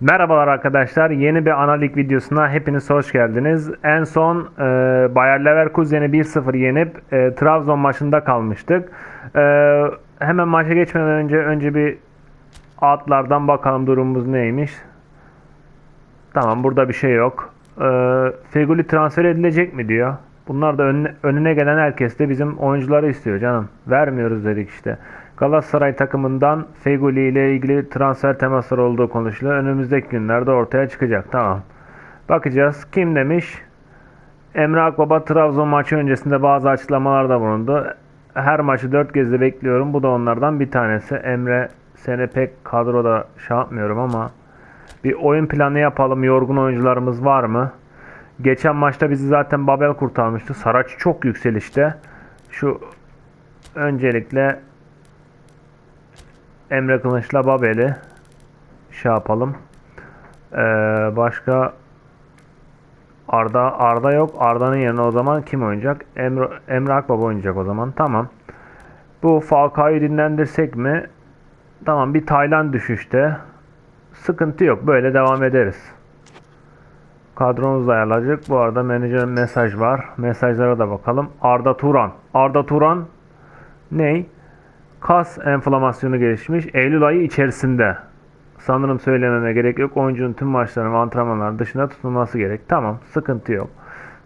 Merhabalar arkadaşlar. Yeni bir analik videosuna hepiniz hoş geldiniz. En son e, Bayer Leverkusen'i 1-0 yenip e, Trabzon maçında kalmıştık. E, hemen maça geçmeden önce önce bir altlardan bakalım durumumuz neymiş. Tamam burada bir şey yok. E, Feguli transfer edilecek mi diyor. Bunlar da önüne, önüne gelen herkes de bizim oyuncuları istiyor canım. Vermiyoruz dedik işte. Galatasaray takımından Feguli ile ilgili transfer temasları olduğu konuşuluyor. Önümüzdeki günlerde ortaya çıkacak. Tamam. Bakacağız. Kim demiş? Emre Akbaba Trabzon maçı öncesinde bazı açıklamalarda bulundu. Her maçı dört gezde bekliyorum. Bu da onlardan bir tanesi. Emre seni pek kadroda şey yapmıyorum ama bir oyun planı yapalım. Yorgun oyuncularımız var mı? Geçen maçta bizi zaten Babel kurtarmıştı. Saraç çok yükselişte. Şu öncelikle Emre Kılıç'la Babel'i şey yapalım. Ee, başka Arda Arda yok. Arda'nın yerine o zaman kim oynayacak? Emre, Emre Akbaba oynayacak o zaman. Tamam. Bu Falcao'yu dinlendirsek mi? Tamam bir Tayland düşüşte. Sıkıntı yok. Böyle devam ederiz. Kadromuz da ayarlanacak. Bu arada menajerin mesaj var. Mesajlara da bakalım. Arda Turan. Arda Turan ney? Kas enflamasyonu gelişmiş. Eylül ayı içerisinde. Sanırım söylememe gerek yok. Oyuncunun tüm maçların ve antrenmanların dışında tutulması gerek. Tamam. Sıkıntı yok.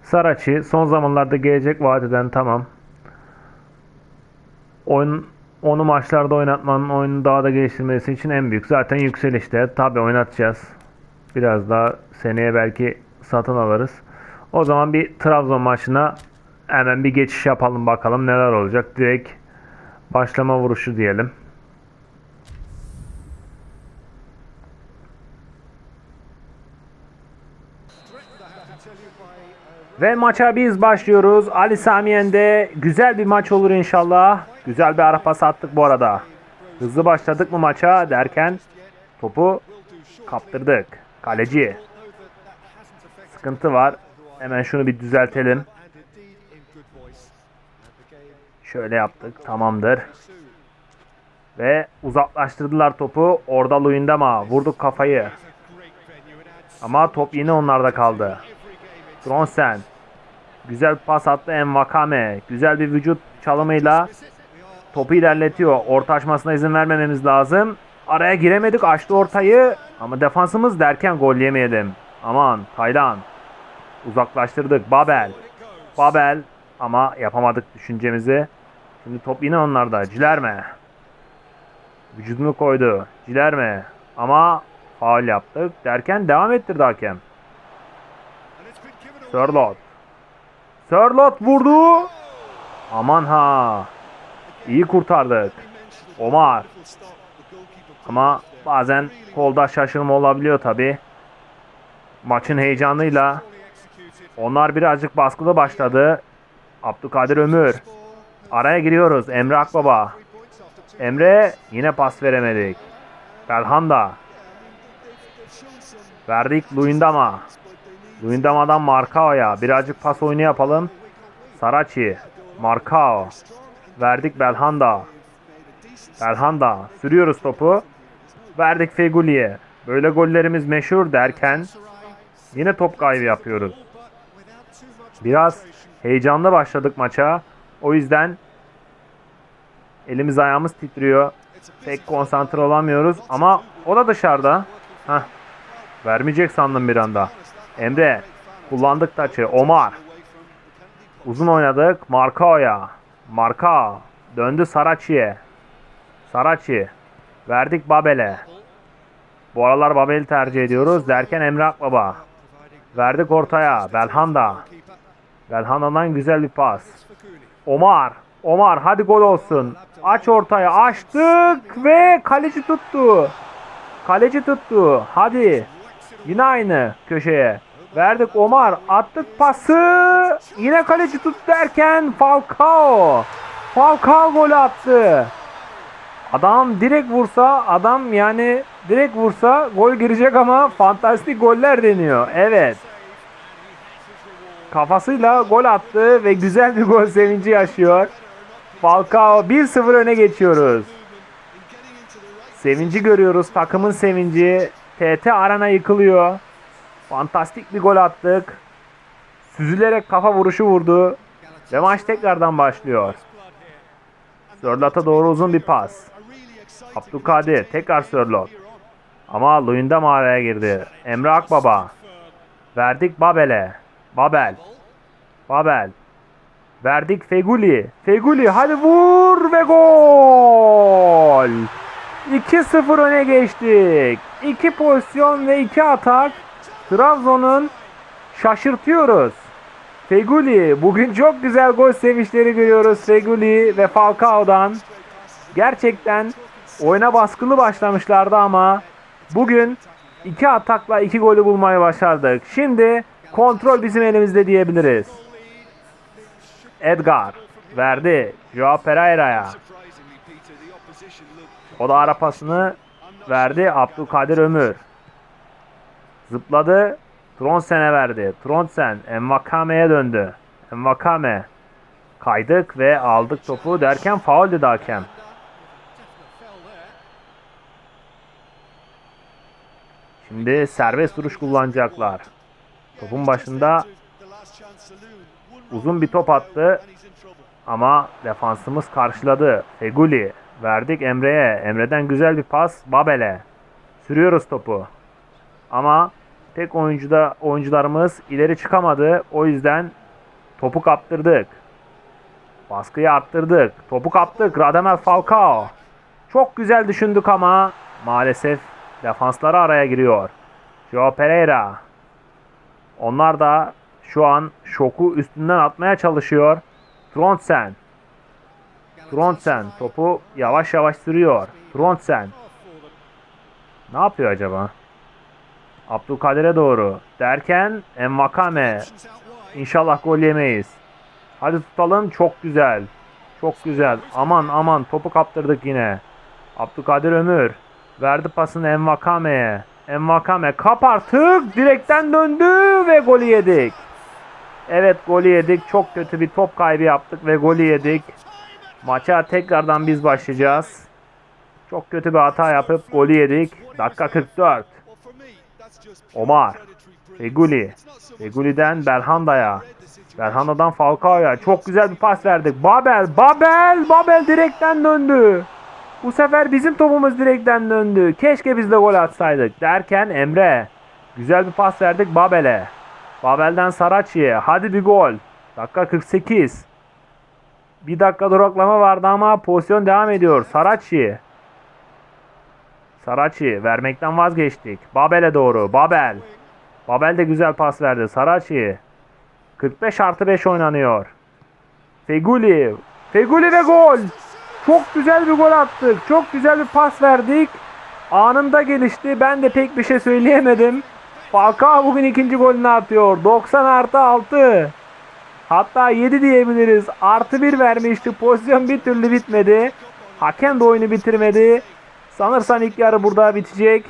Saraçi son zamanlarda gelecek vadeden tamam. Oyun onu maçlarda oynatmanın oyunu daha da geliştirmesi için en büyük. Zaten yükselişte. Tabi oynatacağız. Biraz daha seneye belki satın alırız. O zaman bir Trabzon maçına hemen bir geçiş yapalım bakalım neler olacak. Direkt başlama vuruşu diyelim. Ve maça biz başlıyoruz. Ali Samiyen'de güzel bir maç olur inşallah. Güzel bir ara pas attık bu arada. Hızlı başladık mı maça derken topu kaptırdık. Kaleci. Sıkıntı var. Hemen şunu bir düzeltelim. Şöyle yaptık. Tamamdır. Ve uzaklaştırdılar topu. Orada Luyendama. Vurduk kafayı. Ama top yine onlarda kaldı. Tronsen. Güzel pas attı Envakame. Güzel bir vücut çalımıyla topu ilerletiyor. Orta açmasına izin vermememiz lazım. Araya giremedik. Açtı ortayı. Ama defansımız derken gol yemeyelim. Aman Taylan. Uzaklaştırdık. Babel. Babel. Ama yapamadık düşüncemizi. Şimdi top yine onlarda. Cilerme. Vücudunu koydu. Cilerme. Ama faul yaptık. Derken devam ettirdi hakem. Sörlot. Sörlot vurdu. Aman ha. İyi kurtardık. Omar. Ama bazen kolda şaşırma olabiliyor tabi. Maçın heyecanıyla onlar birazcık baskılı başladı. Abdülkadir Ömür. Araya giriyoruz. Emre Akbaba. Emre yine pas veremedik. Belhanda. Verdik Luyendama. Luyendama'dan Markao'ya. Birazcık pas oyunu yapalım. Saraçi. Markao. Verdik Belhanda. Belhanda. Sürüyoruz topu. Verdik Feguli'ye. Böyle gollerimiz meşhur derken yine top kaybı yapıyoruz. Biraz heyecanlı başladık maça. O yüzden elimiz ayağımız titriyor. Pek konsantre olamıyoruz ama o da dışarıda. Heh. Vermeyecek sandım bir anda. Emre kullandık taçı. Omar. Uzun oynadık. Markao'ya. Marka. Döndü Saraçi'ye. Saraçi. Verdik Babel'e. Bu aralar Babel'i tercih ediyoruz. Derken Emre Akbaba. Verdik ortaya. Belhanda. Belhanda'dan güzel bir pas. Omar. Omar hadi gol olsun. Aç ortaya. Açtık ve kaleci tuttu. Kaleci tuttu. Hadi. Yine aynı köşeye. Verdik Omar. Attık pası. Yine kaleci tut derken Falcao. Falcao gol attı. Adam direkt vursa adam yani direkt vursa gol girecek ama fantastik goller deniyor. Evet. Kafasıyla gol attı ve güzel bir gol sevinci yaşıyor. Falcao 1-0 öne geçiyoruz. Sevinci görüyoruz. Takımın sevinci. TT Arena yıkılıyor. Fantastik bir gol attık. Süzülerek kafa vuruşu vurdu. Ve maç tekrardan başlıyor. Sörlot'a doğru uzun bir pas. Abdülkadir tekrar Sörlot. Ama Luyendam araya girdi. Emre Akbaba. Verdik Babel'e. Babel. Babel. Verdik Feguli. Feguli hadi vur ve gol. 2-0 öne geçtik. 2 pozisyon ve 2 atak. Trabzon'un şaşırtıyoruz. Feguli bugün çok güzel gol sevinçleri görüyoruz Feguli ve Falcao'dan. Gerçekten oyuna baskılı başlamışlardı ama bugün iki atakla iki golü bulmayı başardık. Şimdi kontrol bizim elimizde diyebiliriz. Edgar verdi Joao Pereira'ya. O da ara pasını verdi Abdülkadir Ömür. Zıpladı. Tronsen'e verdi. Tronsen Envakame'ye döndü. Envakame. Kaydık ve aldık topu derken faul dedi hakem. Şimdi serbest duruş kullanacaklar. Topun başında uzun bir top attı ama defansımız karşıladı. Feguli verdik Emre'ye. Emre'den güzel bir pas Babel'e. Sürüyoruz topu. Ama tek oyuncuda oyuncularımız ileri çıkamadı. O yüzden topu kaptırdık. Baskıyı arttırdık. Topu kaptık. Radamel Falcao. Çok güzel düşündük ama maalesef defansları araya giriyor. Joao Pereira. Onlar da şu an şoku üstünden atmaya çalışıyor. Trondsen. Trondsen topu yavaş yavaş sürüyor. Trondsen. Ne yapıyor acaba? Abdülkadir'e doğru. Derken Envakame. İnşallah gol yemeyiz. Hadi tutalım. Çok güzel. Çok güzel. Aman aman topu kaptırdık yine. Abdülkadir Ömür. Verdi pasını Envakame'ye. Envakame kap artık. Direkten döndü ve golü yedik. Evet golü yedik. Çok kötü bir top kaybı yaptık ve golü yedik. Maça tekrardan biz başlayacağız. Çok kötü bir hata yapıp golü yedik. Dakika 44. Omar. Feguli. Feguli'den Belhanda'ya. Belhanda'dan Falcao'ya. Çok güzel bir pas verdik. Babel. Babel. Babel direkten döndü. Bu sefer bizim topumuz direkten döndü. Keşke biz de gol atsaydık. Derken Emre. Güzel bir pas verdik Babel'e. Babel'den Saraçi'ye. Hadi bir gol. Dakika 48. Bir dakika duraklama vardı ama pozisyon devam ediyor. Saraçi. Saraçi vermekten vazgeçtik. Babel'e doğru. Babel. Babel de güzel pas verdi. Saraçi. 45 artı 5 oynanıyor. Feguli. Feguli ve gol. Çok güzel bir gol attık. Çok güzel bir pas verdik. Anında gelişti. Ben de pek bir şey söyleyemedim. Falcao bugün ikinci golünü atıyor. 90 artı 6. Hatta 7 diyebiliriz. Artı 1 vermişti. Pozisyon bir türlü bitmedi. Hakem de oyunu bitirmedi. Sanırsan ilk yarı burada bitecek.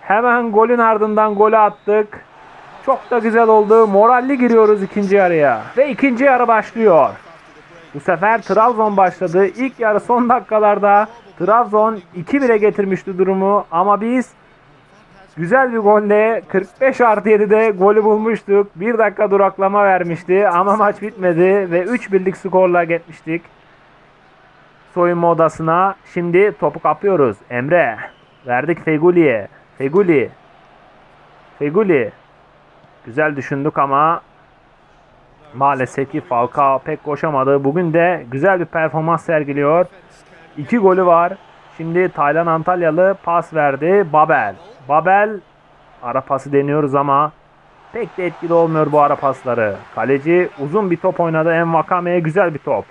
Hemen golün ardından golü attık. Çok da güzel oldu. Moralli giriyoruz ikinci yarıya. Ve ikinci yarı başlıyor. Bu sefer Trabzon başladı. İlk yarı son dakikalarda Trabzon 2-1'e getirmişti durumu. Ama biz güzel bir golle 45 artı 7'de golü bulmuştuk. Bir dakika duraklama vermişti ama maç bitmedi ve 3 birlik skorla gitmiştik. Soyunma odasına. Şimdi topu kapıyoruz. Emre. Verdik Feguli'ye. Feguli. Feguli. Güzel düşündük ama maalesef ki Falcao pek koşamadı. Bugün de güzel bir performans sergiliyor. İki golü var. Şimdi Taylan Antalyalı pas verdi. Babel. Babel ara pası deniyoruz ama pek de etkili olmuyor bu ara pasları. Kaleci uzun bir top oynadı. Envakame'ye güzel bir top.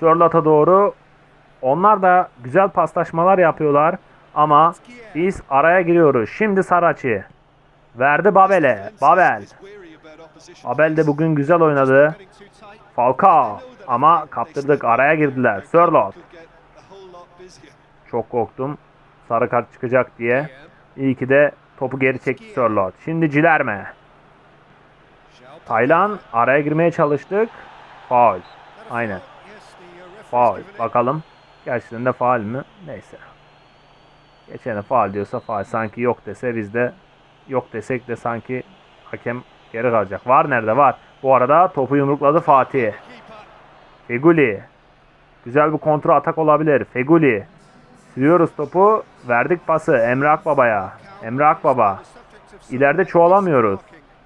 Sörlat'a doğru. Onlar da güzel paslaşmalar yapıyorlar. Ama biz araya giriyoruz. Şimdi Saraçi. Verdi Babel'e. Babel. Babel de bugün güzel oynadı. Falcao. Ama kaptırdık. Araya girdiler. Sörlot. Çok korktum. Sarı kart çıkacak diye. İyi ki de topu geri çekti Sörlot. Şimdi Cilerme. Taylan araya girmeye çalıştık. Faul. Aynen. Faul. Bakalım. Gerçekten de faul mü? Neyse. Geçene faal diyorsa faal. Sanki yok dese biz de yok desek de sanki hakem geri kalacak. Var nerede? Var. Bu arada topu yumrukladı Fatih. Feguli. Güzel bir kontra atak olabilir. Feguli. Sürüyoruz topu. Verdik pası Emre Akbaba'ya. Emre Akbaba. İleride çoğalamıyoruz.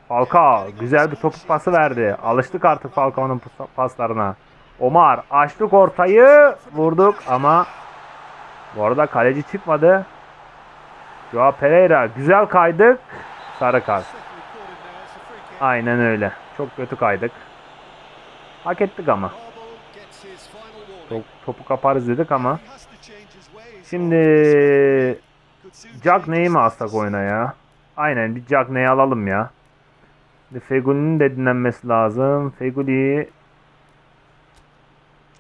Falcao güzel bir topuk pası verdi. Alıştık artık Falcao'nun pas- paslarına. Omar açtık ortayı. Vurduk ama bu arada kaleci çıkmadı. Joao Pereira güzel kaydık. Sarı kart. Aynen öyle. Çok kötü kaydık. Hak ettik ama. Top, topu kaparız dedik ama. Şimdi Cagney'i mi alsak oyuna ya? Aynen bir Cagney'i alalım ya. Şimdi Feguli'nin de dinlenmesi lazım. Feguli'yi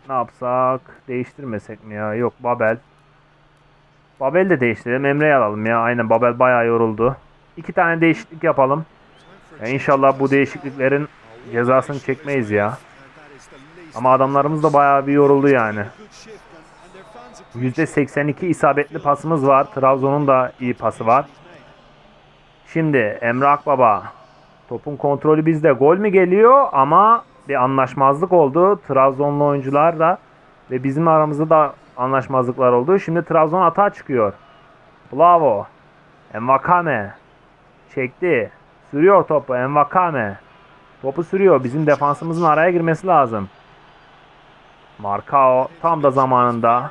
ne yapsak? Değiştirmesek mi ya? Yok Babel. Babel de değiştirelim. Emre'yi alalım ya. Aynen Babel bayağı yoruldu. İki tane değişiklik yapalım. Ya inşallah bu değişikliklerin cezasını çekmeyiz ya. Ama adamlarımız da bayağı bir yoruldu yani. %82 isabetli pasımız var. Trabzon'un da iyi pası var. Şimdi Emre Akbaba. Topun kontrolü bizde. Gol mü geliyor ama bir anlaşmazlık oldu. Trabzonlu oyuncular da ve bizim aramızda da anlaşmazlıklar oldu. Şimdi Trabzon atağa çıkıyor. Bravo. Envakame. Çekti. Sürüyor topu. Envakame. Topu sürüyor. Bizim defansımızın araya girmesi lazım. Markao tam da zamanında.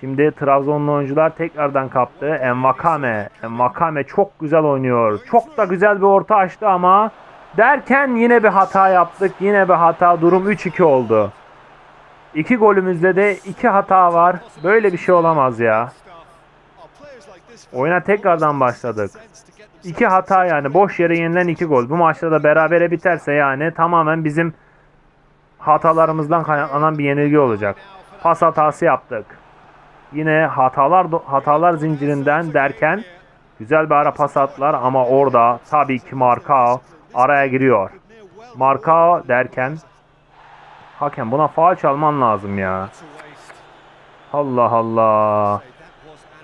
Şimdi Trabzonlu oyuncular tekrardan kaptı. Envakame. Envakame çok güzel oynuyor. Çok da güzel bir orta açtı ama derken yine bir hata yaptık. Yine bir hata. Durum 3-2 oldu. İki golümüzde de iki hata var. Böyle bir şey olamaz ya. Oyuna tekrardan başladık. İki hata yani. Boş yere yenilen iki gol. Bu maçta da berabere biterse yani tamamen bizim hatalarımızdan kaynaklanan bir yenilgi olacak. Pas hatası yaptık. Yine hatalar hatalar zincirinden derken güzel bir ara pas attılar ama orada tabii ki Markao araya giriyor. Markao derken hakem buna faul çalman lazım ya. Allah Allah.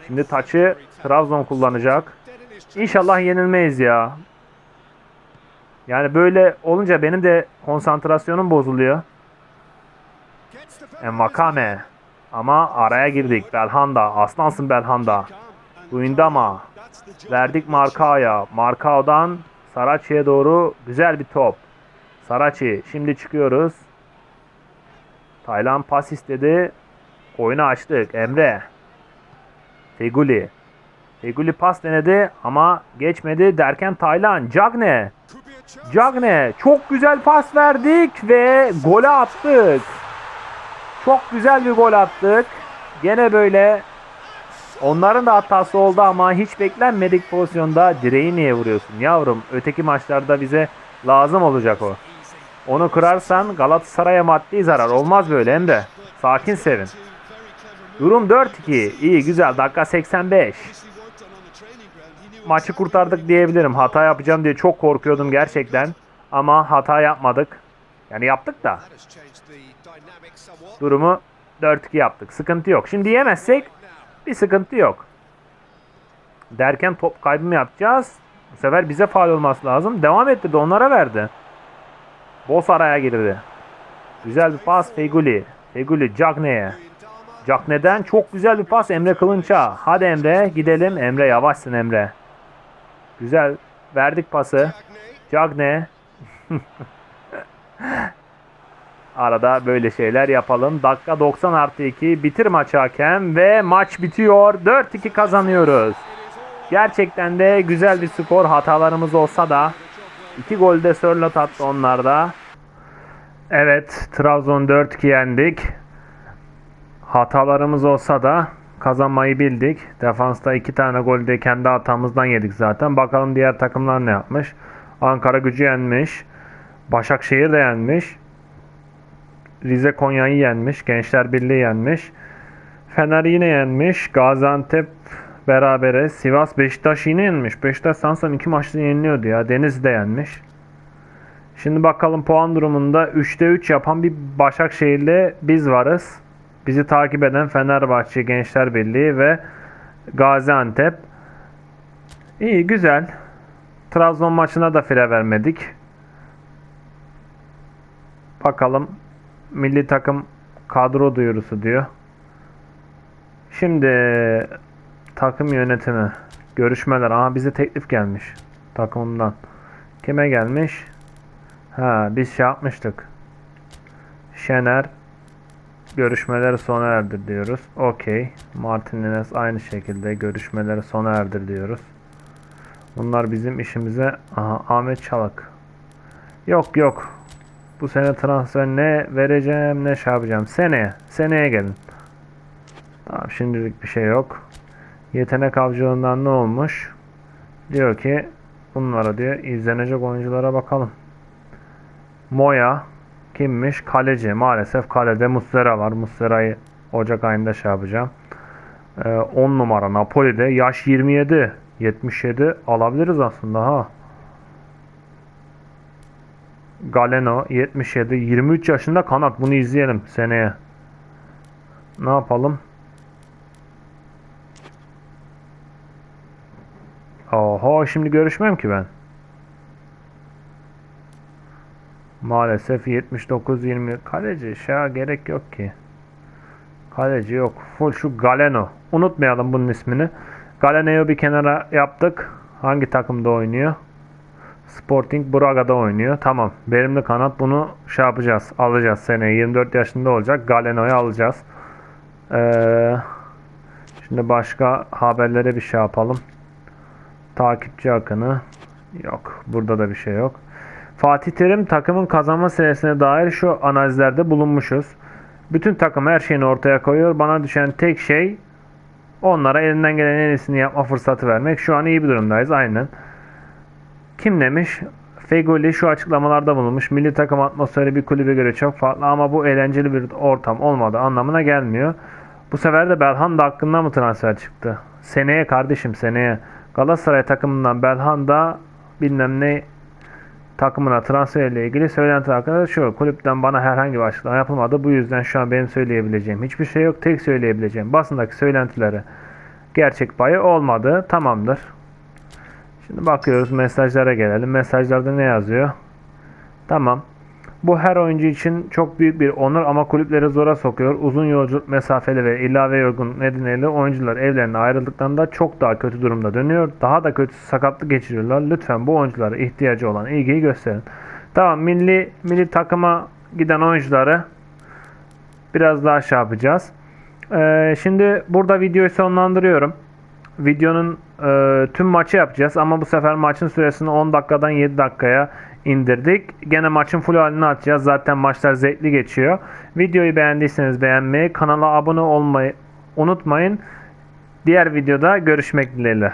Şimdi taçı Trabzon kullanacak. İnşallah yenilmeyiz ya. Yani böyle olunca benim de konsantrasyonum bozuluyor. Envakame. Ama araya girdik. Belhanda. Aslansın Belhanda. Duindama. Verdik Markao'ya. Markao'dan Saraçi'ye doğru güzel bir top. Saraçi. Şimdi çıkıyoruz. Taylan pas istedi. Oyunu açtık. Emre. Feguli. Feguli pas denedi ama geçmedi derken Taylan. Cagne. Cagne. Çok güzel pas verdik ve gole attık. Çok güzel bir gol attık. Gene böyle onların da hatası oldu ama hiç beklenmedik pozisyonda direği niye vuruyorsun yavrum? Öteki maçlarda bize lazım olacak o. Onu kırarsan Galatasaray'a maddi zarar. Olmaz böyle Emre. Sakin sevin. Durum 4-2. İyi güzel. Dakika 85. Maçı kurtardık diyebilirim. Hata yapacağım diye çok korkuyordum gerçekten. Ama hata yapmadık. Yani yaptık da. Durumu 4-2 yaptık. Sıkıntı yok. Şimdi yemezsek bir sıkıntı yok. Derken top kaybı mı yapacağız? Bu sefer bize faal olması lazım. Devam ettirdi. Onlara verdi. Boss araya girdi. Güzel bir pas Feguli. Feguli Cagne'ye. Cagne'den çok güzel bir pas Emre Kılınç'a. Hadi Emre gidelim. Emre yavaşsın Emre. Güzel verdik pası. Cagne. Arada böyle şeyler yapalım. Dakika 90 artı 2 bitir maçı hakem ve maç bitiyor. 4-2 kazanıyoruz. Gerçekten de güzel bir skor hatalarımız olsa da 2 golde Sörlot attı onlarda. Evet Trabzon 4-2 yendik. Hatalarımız olsa da kazanmayı bildik. Defansta 2 tane golde kendi hatamızdan yedik zaten. Bakalım diğer takımlar ne yapmış. Ankara gücü yenmiş. Başakşehir de yenmiş. Rize Konya'yı yenmiş. Gençler Birliği yenmiş. Fener yine yenmiş. Gaziantep berabere. Sivas Beşiktaş yine yenmiş. Beşiktaş sanırsam iki maçta yeniliyordu ya. Denizli de yenmiş. Şimdi bakalım puan durumunda 3'te 3 yapan bir Başakşehir'le biz varız. Bizi takip eden Fenerbahçe Gençler Birliği ve Gaziantep. İyi güzel. Trabzon maçına da fire vermedik. Bakalım milli takım kadro duyurusu diyor. Şimdi takım yönetimi görüşmeler. Aha bize teklif gelmiş takımımdan. Kime gelmiş? Ha biz şey yapmıştık. Şener görüşmeleri sona erdir diyoruz. Okey. Martinez aynı şekilde görüşmeleri sona erdir diyoruz. Bunlar bizim işimize Aha, Ahmet Çalık. Yok yok. Bu sene transfer ne vereceğim ne şey yapacağım. Seneye. Seneye gelin. Tamam şimdilik bir şey yok. Yetenek avcılığından ne olmuş? Diyor ki bunlara diyor izlenecek oyunculara bakalım. Moya kimmiş? Kaleci. Maalesef kalede Muslera var. Muslera'yı Ocak ayında şey yapacağım. Ee, 10 numara Napoli'de. Yaş 27. 77 alabiliriz aslında ha. Galeno 77 23 yaşında kanat bunu izleyelim seneye. Ne yapalım? Oho şimdi görüşmem ki ben. Maalesef 79-20 kaleci şa gerek yok ki. Kaleci yok. Full şu Galeno. Unutmayalım bunun ismini. Galeno'yu bir kenara yaptık. Hangi takımda oynuyor? Sporting Braga'da oynuyor. Tamam. Verimli kanat bunu şey yapacağız. Alacağız seneye. 24 yaşında olacak. Galeno'yu alacağız. Ee, şimdi başka haberlere bir şey yapalım. Takipçi akını. Yok. Burada da bir şey yok. Fatih Terim takımın kazanma senesine dair şu analizlerde bulunmuşuz. Bütün takım her şeyini ortaya koyuyor. Bana düşen tek şey onlara elinden gelen en iyisini yapma fırsatı vermek. Şu an iyi bir durumdayız. Aynen. Kim demiş? Fegoli şu açıklamalarda bulunmuş. Milli takım atmosferi bir kulübe göre çok farklı ama bu eğlenceli bir ortam olmadı anlamına gelmiyor. Bu sefer de Belhanda hakkında mı transfer çıktı? Seneye kardeşim seneye. Galatasaray takımından Belhanda bilmem ne takımına transfer ile ilgili söylenti hakkında şu. Kulüpten bana herhangi bir açıklama yapılmadı. Bu yüzden şu an benim söyleyebileceğim hiçbir şey yok. Tek söyleyebileceğim basındaki söylentileri gerçek payı olmadı. Tamamdır. Şimdi bakıyoruz mesajlara gelelim. Mesajlarda ne yazıyor? Tamam. Bu her oyuncu için çok büyük bir onur ama kulüpleri zora sokuyor. Uzun yolculuk mesafeli ve ilave yorgun nedeniyle oyuncular evlerine ayrıldıklarında çok daha kötü durumda dönüyor. Daha da kötü sakatlık geçiriyorlar. Lütfen bu oyunculara ihtiyacı olan ilgiyi gösterin. Tamam milli milli takıma giden oyuncuları biraz daha şey yapacağız. Ee, şimdi burada videoyu sonlandırıyorum. Videonun e, tüm maçı yapacağız ama bu sefer maçın süresini 10 dakikadan 7 dakikaya indirdik. Gene maçın full halini atacağız. Zaten maçlar zevkli geçiyor. Videoyu beğendiyseniz beğenmeyi, kanala abone olmayı unutmayın. Diğer videoda görüşmek dileğiyle.